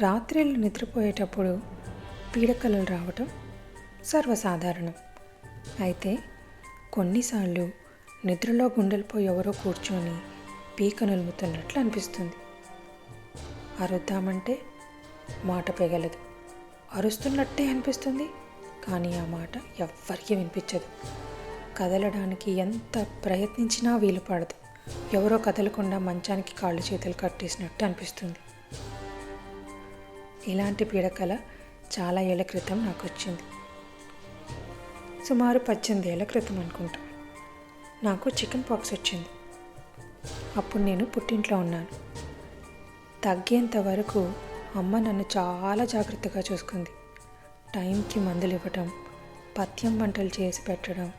రాత్రిళ్ళు నిద్రపోయేటప్పుడు పీడకలలు రావటం సర్వసాధారణం. అయితే కొన్నిసార్లు నిద్రలో గుండెలపై ఎవరో కూర్చొని పీక నలుముతున్నట్లు అనిపిస్తుంది. అరుద్దామంటే మాట పెగలదు. అరుస్తున్నట్టే అనిపిస్తుంది కానీ ఆ మాట ఎవ్వరికీ వినిపించదు. కదలడానికి ఎంత ప్రయత్నించినా వీలు పడదు. ఎవరో కదలకుండా మంచానికి కాళ్ళు చేతులు కట్టేసినట్టు అనిపిస్తుంది. ఇలాంటి పీడకల చాలా ఏళ్ళ క్రితం నాకు వచ్చింది సుమారు పద్దెనిమిది ఏళ్ళ క్రితం అనుకుంటా. నాకు చికెన్ పాక్స్ వచ్చింది. అప్పుడు నేను పుట్టింట్లో ఉన్నాను. తగ్గేంత వరకు అమ్మ నన్ను చాలా జాగ్రత్తగా చూసుకుంది. టైంకి మందులు ఇవ్వటం పథ్యం వంటలు చేసి పెట్టడం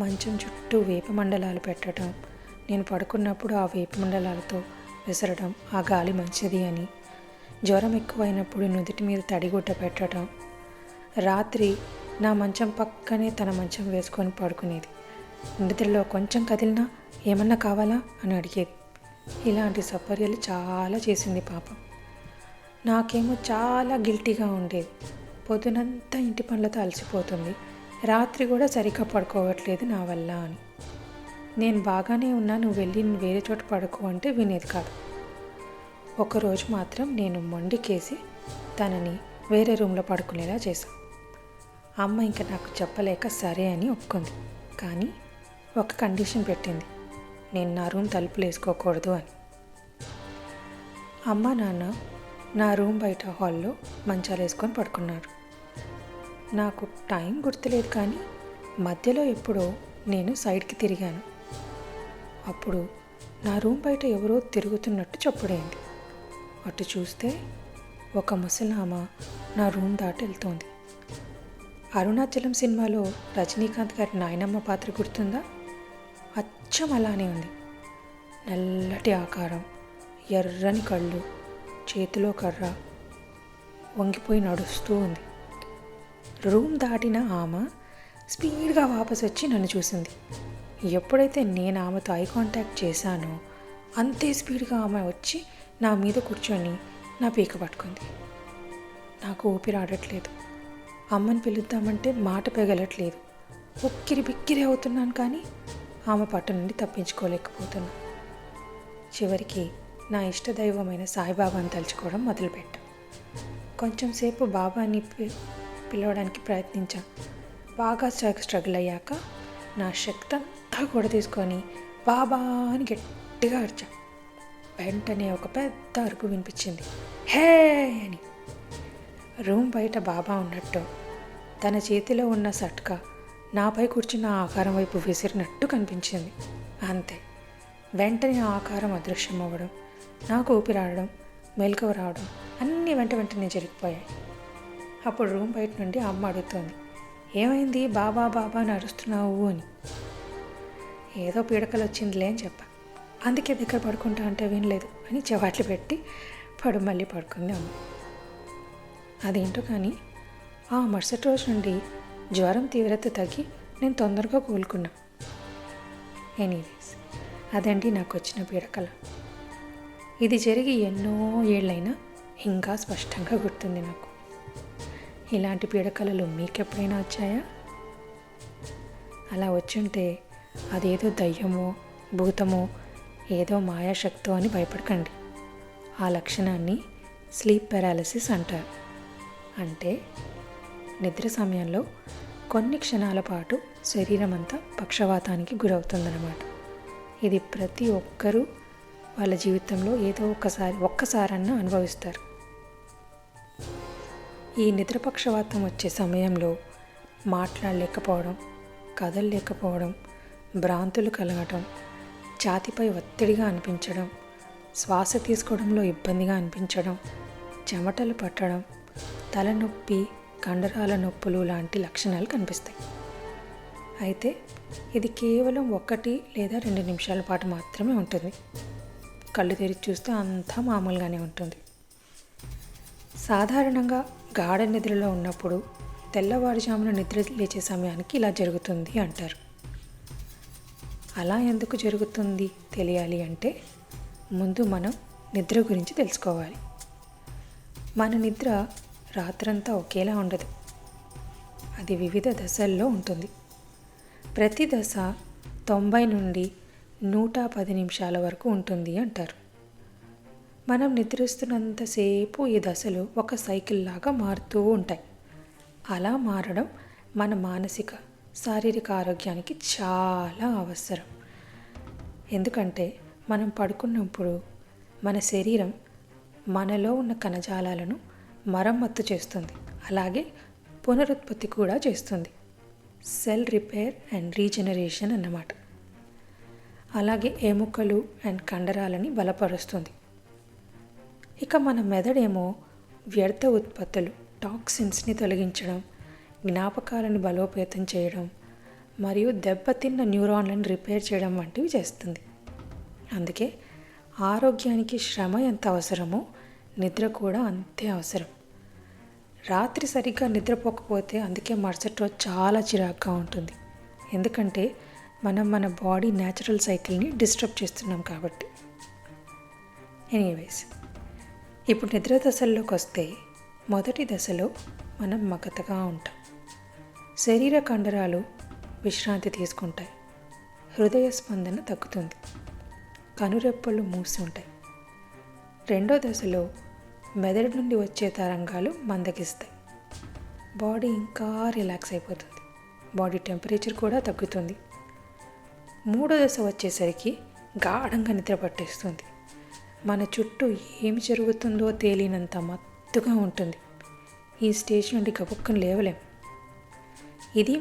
మంచం చుట్టూ వేప మండలాలు పెట్టడం నేను పడుకున్నప్పుడు ఆ వేప మండలాలతో విసరడం ఆ గాలి మంచిది అని జ్వరం ఎక్కువైనప్పుడు నుదుటి మీద తడిగుడ్డ పెట్టడం. రాత్రి నా మంచం పక్కనే తన మంచం వేసుకొని పడుకునేది. నిద్రలో కొంచెం కదిలినా ఏమన్నా కావాలా అని అడిగేది. ఇలాంటి సపర్యలు చాలా చేసింది పాపం. నాకేమో చాలా గిల్టీగా ఉండేది. పొద్దునంతా ఇంటి పనులతో అలసిపోతుంది. రాత్రి కూడా సరిగ్గా పడుకోవట్లేదు నా వల్ల అని. నేను బాగానే ఉన్నా నువ్వు వెళ్ళి వేరే చోట పడుకో అంటే వినేది కాదు. ఒకరోజు మాత్రం నేను మొండికేసి తనని వేరే రూమ్లో పడుకునేలా చేశాను. అమ్మ ఇంకా నాకు చెప్పలేక సరే అని ఒప్పుకుంది. కానీ ఒక కండిషన్ పెట్టింది. నేను నా రూమ్ తలుపులు వేసుకోకూడదు అని. అమ్మ నాన్న నా రూమ్ బయట హాల్లో మంచాలు వేసుకొని పడుకున్నారు. నాకు టైం గుర్తులేదు కానీ మధ్యలో ఎప్పుడో నేను సైడ్కి తిరిగాను. అప్పుడు నా రూమ్ బయట ఎవరో తిరుగుతున్నట్టు చెప్పుడైంది. అటు చూస్తే ఒక ముసలామ నా రూమ్ దాటి వెళ్తోంది. అరుణాచలం సినిమాలో రజనీకాంత్ గారి నాయనమ్మ పాత్ర గుర్తుందా? అచ్చం అలానే ఉంది. నల్లటి ఆకారం ఎర్రని కళ్ళు చేతిలో కర్ర వంగిపోయి నడుస్తూ ఉంది. రూమ్ దాటిన ఆమె స్పీడ్గా వాపస్ వచ్చి నన్ను చూసింది. ఎప్పుడైతే నేను ఆమెతో ఐ కాంటాక్ట్ చేశానో అంతే స్పీడ్గా ఆమె వచ్చి నా మీద కూర్చొని నా పీక పట్టుకుంది. నాకు ఊపిరి ఆడట్లేదు. అమ్మని పిలుద్దామంటే మాట పెగలట్లేదు. ఉక్కిరి బిక్కిరి అవుతున్నాను కానీ ఆమె పట్టు నుండి తప్పించుకోలేకపోతున్నా. చివరికి నా ఇష్టదైవమైన సాయిబాబాని తలుచుకోవడం మొదలుపెట్టా. కొంచెంసేపు బాబాని పి- పిలవడానికి ప్రయత్నించా. బాగా స్ట్రగ్ స్ట్రగుల్ అయ్యాక నా శక్తి అంతా కూడా తీసుకొని బాబా అని గట్టిగా అరిచా. వెంటనే ఒక పెద్ద అరుపు వినిపించింది. హే అని. రూమ్ బయట బాబా ఉన్నట్టు. తన చేతిలో ఉన్న సట్కా నాపై కూర్చున్న ఆకారం వైపు విసిరినట్టు కనిపించింది. అంతే. వెంటనే ఆకారం అదృశ్యం అవ్వడం నాకు ఊపిరాడడం మెలకువ రావడం అన్నీ వెంట వెంటనే జరిగిపోయాయి. అప్పుడు రూమ్ బయట నుండి అమ్మ అడుగుతోంది ఏమైంది బాబా బాబా నడుస్తున్నావు అని. ఏదో పీడకలు వచ్చిందిలే అని చెప్పా. అందుకే దగ్గర పడుకుంటా అంటే వినలేదు. అని చవాట్లు పెట్టి పడు మళ్ళీ పడుకుంది అమ్మ. అదేంటో కానీ ఆ మరుసటి రోజు నుండి జ్వరం తీవ్రత తగ్గి నేను తొందరగా కోలుకున్నా. ఎనీవేస్ అదండి నాకు వచ్చిన పీడకల. ఇది జరిగి ఎన్నో ఏళ్ళైనా ఇంకా స్పష్టంగా గుర్తుంది నాకు. ఇలాంటి పీడకలలు మీకెప్పుడైనా వచ్చాయా? అలా వచ్చుంటే అదేదో దయ్యమో భూతమో ఏదో మాయాశక్తో అని భయపడకండి. ఆ లక్షణాన్ని స్లీప్ పెరాలసిస్ అంటారు. అంటే నిద్ర సమయంలో కొన్ని క్షణాల పాటు శరీరం అంతా పక్షవాతానికి గురవుతుందన్నమాట. ఇది ప్రతి ఒక్కరూ వాళ్ళ జీవితంలో ఏదో ఒక్కసారి ఒక్కసారన్నా అనుభవిస్తారు. ఈ నిద్రపక్షవాతం వచ్చే సమయంలో మాట్లాడలేకపోవడం కదలలేకపోవడం భ్రాంతులు కలగటం ఛాతిపై ఒత్తిడిగా అనిపించడం శ్వాస తీసుకోవడంలో ఇబ్బందిగా అనిపించడం చెమటలు పట్టడం తలనొప్పి కండరాల నొప్పులు లాంటి లక్షణాలు కనిపిస్తాయి. అయితే ఇది కేవలం ఒకటి లేదా రెండు నిమిషాల పాటు మాత్రమే ఉంటుంది. కళ్ళు తెరిచి చూస్తే అంతా మామూలుగానే ఉంటుంది. సాధారణంగా గాఢ నిద్రలో ఉన్నప్పుడు తెల్లవారుజామున నిద్ర లేచే సమయానికి ఇలా జరుగుతుంది అంటారు. అలా ఎందుకు జరుగుతుంది తెలియాలి అంటే ముందు మనం నిద్ర గురించి తెలుసుకోవాలి. మన నిద్ర రాత్రంతా ఒకేలా ఉండదు. అది వివిధ దశల్లో ఉంటుంది. ప్రతి దశ తొంభై నుండి నూట పది నిమిషాల వరకు ఉంటుంది అంటారు. మనం నిద్రిస్తున్నంతసేపు ఈ దశలు ఒక సైకిల్ లాగా మారుతూ ఉంటాయి. అలా మారడం మన మానసిక శారీరక ఆరోగ్యానికి చాలా అవసరం. ఎందుకంటే మనం పడుకున్నప్పుడు మన శరీరం మనలో ఉన్న కణజాలాలను మరమ్మత్తు చేస్తుంది. అలాగే పునరుత్పత్తి కూడా చేస్తుంది. సెల్ రిపేర్ అండ్ రీజనరేషన్ అన్నమాట. అలాగే ఎముకలు అండ్ కండరాలని బలపరుస్తుంది. ఇక మన మెదడేమో వ్యర్థ ఉత్పత్తులు టాక్సిన్స్ని తొలగించడం జ్ఞాపకాలను బలోపేతం చేయడం మరియు దెబ్బతిన్న న్యూరాన్లను రిపేర్ చేయడం వంటివి చేస్తుంది. అందుకే ఆరోగ్యానికి శ్రమ ఎంత అవసరమో నిద్ర కూడా అంతే అవసరం. రాత్రి సరిగ్గా నిద్రపోకపోతే అందుకే మరుసటి రోజు చాలా చిరాగ్గా ఉంటుంది. ఎందుకంటే మనం మన బాడీ న్యాచురల్ సైకిల్ని డిస్టర్బ్ చేస్తున్నాం కాబట్టి. ఎనీవేస్ ఇప్పుడు నిద్ర దశల్లోకి వస్తే మొదటి దశలో మనం మగతగా ఉంటాం. శరీర కండరాలు విశ్రాంతి తీసుకుంటాయి. హృదయ స్పందన తగ్గుతుంది. కనురెప్పలు మూసి ఉంటాయి. రెండో దశలో మెదడు నుండి వచ్చే తరంగాలు మందగిస్తాయి. బాడీ ఇంకా రిలాక్స్ అయిపోతుంది. బాడీ టెంపరేచర్ కూడా తగ్గుతుంది. మూడో దశ వచ్చేసరికి గాఢంగా నిద్ర పట్టేస్తుంది. మన చుట్టూ ఏమి జరుగుతుందో తేలినంత మత్తుగా ఉంటుంది. ఈ స్టేజ్ నుండి గబుక్కను లేవలేం. ఇది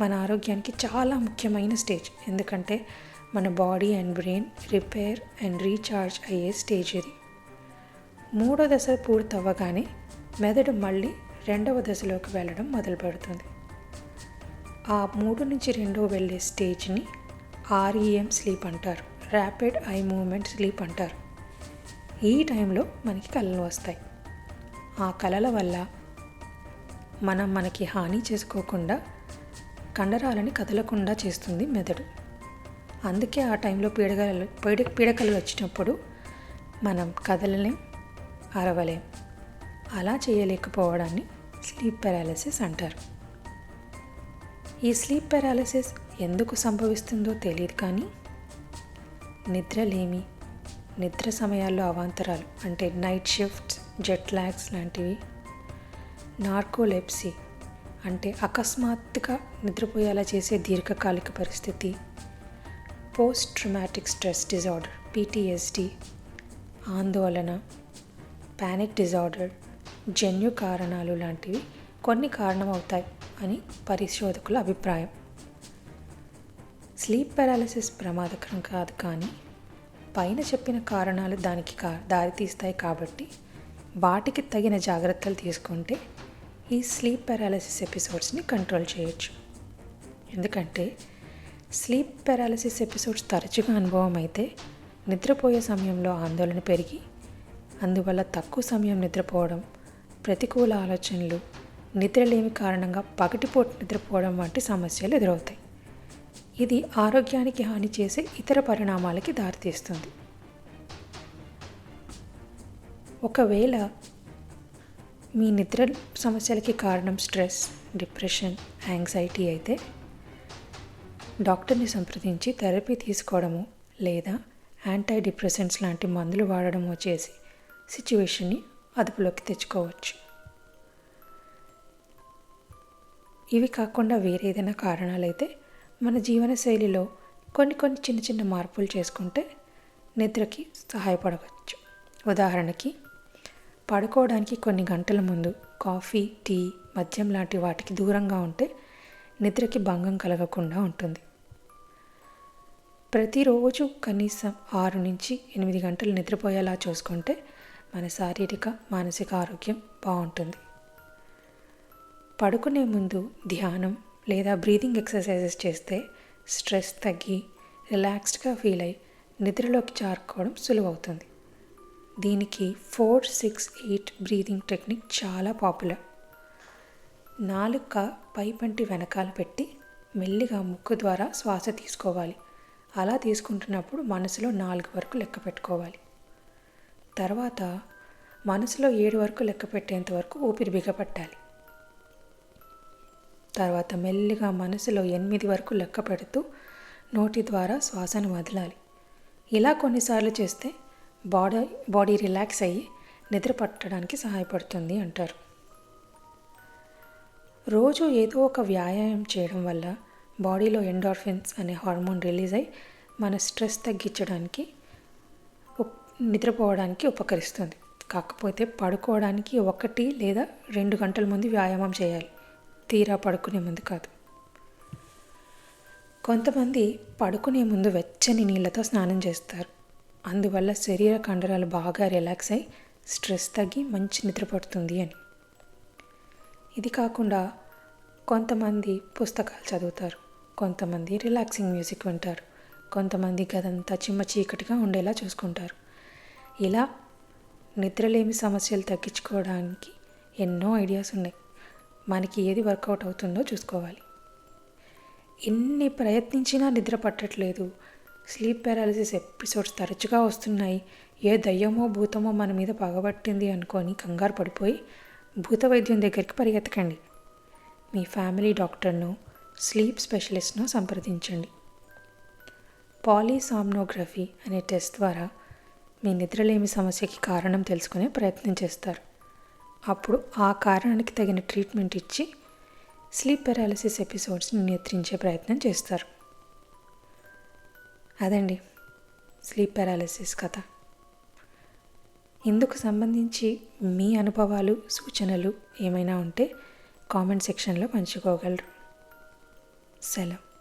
మన ఆరోగ్యానికి చాలా ముఖ్యమైన స్టేజ్. ఎందుకంటే మన body and brain repair and recharge అయ్యే స్టేజ్ ఇది. మూడో దశ పూర్తవ్వగానే మెదడు మళ్ళీ రెండవ దశలోకి వెళ్ళడం మొదలు పెడుతుంది ఆ మూడు నుంచి రెండో వెళ్ళే స్టేజ్ని ఆర్ఈఎం స్లీప్ అంటారు. ర్యాపిడ్ ఐ మూమెంట్ స్లీప్ అంటారు. ఈ టైంలో మనకి కళలు వస్తాయి. ఆ కళల వల్ల మనం మనకి హాని చేసుకోకుండా కండరాలని కదలకుండా చేస్తుంది మెదడు. అందుకే ఆ టైంలో పీడకలు పీడ పీడకలు వచ్చినప్పుడు మనం కదలలేం అరవలేం. అలా చేయలేకపోవడాన్ని స్లీప్ పెరాలసిస్ అంటారు. ఈ స్లీప్ పెరాలసిస్ ఎందుకు సంభవిస్తుందో తెలియదు కానీ నిద్రలేమి నిద్ర సమయాల్లో అవాంతరాలు అంటే నైట్ షిఫ్ట్స్ జెట్ లాగ్స్ లాంటివి నార్కోలెప్సీ అంటే అకస్మాత్తుగా నిద్రపోయేలా చేసే దీర్ఘకాలిక పరిస్థితి. Post traumatic stress disorder PTSD ఆందోళన ప్యానిక్ డిజార్డర్ జన్యు కారణాలు లాంటివి కొన్ని కారణమవుతాయి అని పరిశోధకుల అభిప్రాయం. స్లీప్ పెరాలసిస్ ప్రమాదకరం కాదు కానీ పైన చెప్పిన కారణాలు దానికి కా దారితీస్తాయి కాబట్టి వాటికి తగిన జాగ్రత్తలు తీసుకుంటే ఈ స్లీప్ పారాలసిస్ ఎపిసోడ్స్ని కంట్రోల్ చేయొచ్చు. ఎందుకంటే స్లీప్ పారాలసిస్ ఎపిసోడ్స్ తరచుగా అనుభవం అయితే నిద్రపోయే సమయంలో ఆందోళన పెరిగి అందువల్ల తక్కువ సమయం నిద్రపోవడం ప్రతికూల ఆలోచనలు నిద్రలేమి కారణంగా పగటిపూట నిద్రపోవడం వంటి సమస్యలు ఎదురవుతాయి. ఇది ఆరోగ్యానికి హాని చేసే ఇతర పరిణామాలకి దారితీస్తుంది. ఒకవేళ మీ నిద్ర సమస్యలకి కారణం స్ట్రెస్ డిప్రెషన్ యాంగ్జైటీ అయితే డాక్టర్ని సంప్రదించి థెరపీ తీసుకోవడము లేదా యాంటీ డిప్రెసెంట్స్ లాంటి మందులు వాడడము చేసి సిచ్యువేషన్ని అదుపులోకి తెచ్చుకోవచ్చు. ఇవి కాకుండా వేరే ఏదైనా కారణాలైతే మన జీవనశైలిలో కొన్ని కొన్ని చిన్న చిన్న మార్పులు చేసుకుంటే నిద్రకి సహాయపడవచ్చు. ఉదాహరణకి పడుకోవడానికి కొన్ని గంటల ముందు కాఫీ టీ మద్యం లాంటి వాటికి దూరంగా ఉంటే నిద్రకి భంగం కలగకుండా ఉంటుంది. ప్రతిరోజు కనీసం ఆరు నుంచి ఎనిమిది గంటలు నిద్రపోయేలా చూసుకుంటే మన శారీరక మానసిక ఆరోగ్యం బాగుంటుంది. పడుకునే ముందు ధ్యానం లేదా బ్రీతింగ్ ఎక్సర్సైజెస్ చేస్తే స్ట్రెస్ తగ్గి రిలాక్స్డ్గా ఫీల్ అయ్యి నిద్రలోకి జారుకోవడం సులువవుతుంది. దీనికి four six eight breathing technique చాలా పాపులర్. నాలుక పైపంటి వెనకాల పెట్టి మెల్లిగా ముక్కు ద్వారా శ్వాస తీసుకోవాలి. అలా తీసుకుంటున్నప్పుడు మనసులో నాలుగు వరకు లెక్క పెట్టుకోవాలి. తర్వాత మనసులో ఏడు వరకు లెక్క పెట్టేంత వరకు ఊపిరి బిగపట్టాలి తర్వాత మెల్లిగా మనసులో ఎనిమిది వరకు లెక్క పెడుతూ నోటి ద్వారా శ్వాసను వదలాలి. ఇలా కొన్నిసార్లు చేస్తే బాడీ బాడీ రిలాక్స్ అయ్యి నిద్ర పట్టడానికి సహాయపడుతుంది అంటారు. రోజు ఏదో ఒక వ్యాయామం చేయడం వల్ల బాడీలో ఎండార్ఫిన్స్ అనే హార్మోన్ రిలీజ్ అయ్యి మన స్ట్రెస్ తగ్గించడానికి నిద్రపోవడానికి ఉపకరిస్తుంది. కాకపోతే పడుకోవడానికి ఒకటి లేదా రెండు గంటల ముందు వ్యాయామం చేయాలి. తీరా పడుకునే ముందు కాదు. కొంతమంది పడుకునే ముందు వెచ్చని నీళ్ళతో స్నానం చేస్తారు. అందువల్ల శరీర కండరాలు బాగా రిలాక్స్ అయి స్ట్రెస్ తగ్గి మంచి నిద్ర పడుతుంది అని. ఇది కాకుండా కొంతమంది పుస్తకాలు చదువుతారు కొంతమంది రిలాక్సింగ్ మ్యూజిక్ వింటారు కొంతమంది గదంతా చిమ్మ చీకటిగా ఉండేలా చూసుకుంటారు. ఇలా నిద్రలేమి సమస్యలు తగ్గించుకోవడానికి ఎన్నో ఐడియాస్ ఉన్నాయి. మనకి ఏది వర్కౌట్ అవుతుందో చూసుకోవాలి. ఎన్ని ప్రయత్నించినా నిద్ర పట్టట్లేదు స్లీప్ పారాలిసిస్ ఎపిసోడ్స్ తరచుగా వస్తున్నాయి. ఏ దయ్యమో భూతమో మన మీద పగబట్టింది అనుకొని కంగారు పడిపోయి భూత వైద్యం దగ్గరికి పరిగెత్తకండి. మీ ఫ్యామిలీ డాక్టర్ను స్లీప్ స్పెషలిస్ట్ను సంప్రదించండి. పాలీసామ్నోగ్రఫీ అనే టెస్ట్ ద్వారా మీ నిద్రలేమి సమస్యకి కారణం తెలుసుకునే ప్రయత్నం చేస్తారు. అప్పుడు ఆ కారణానికి తగిన ట్రీట్మెంట్ ఇచ్చి స్లీప్ పెరాలసిస్ ఎపిసోడ్స్ని నియంత్రించే ప్రయత్నం చేస్తారు. అదండి. స్లీప్ పారాలిసిస్ కథ. ఇందుకు సంబంధించి మీ అనుభవాలు సూచనలు ఏమైనా ఉంటే కామెంట్ సెక్షన్లో పంచుకోగలరు. సెలవు.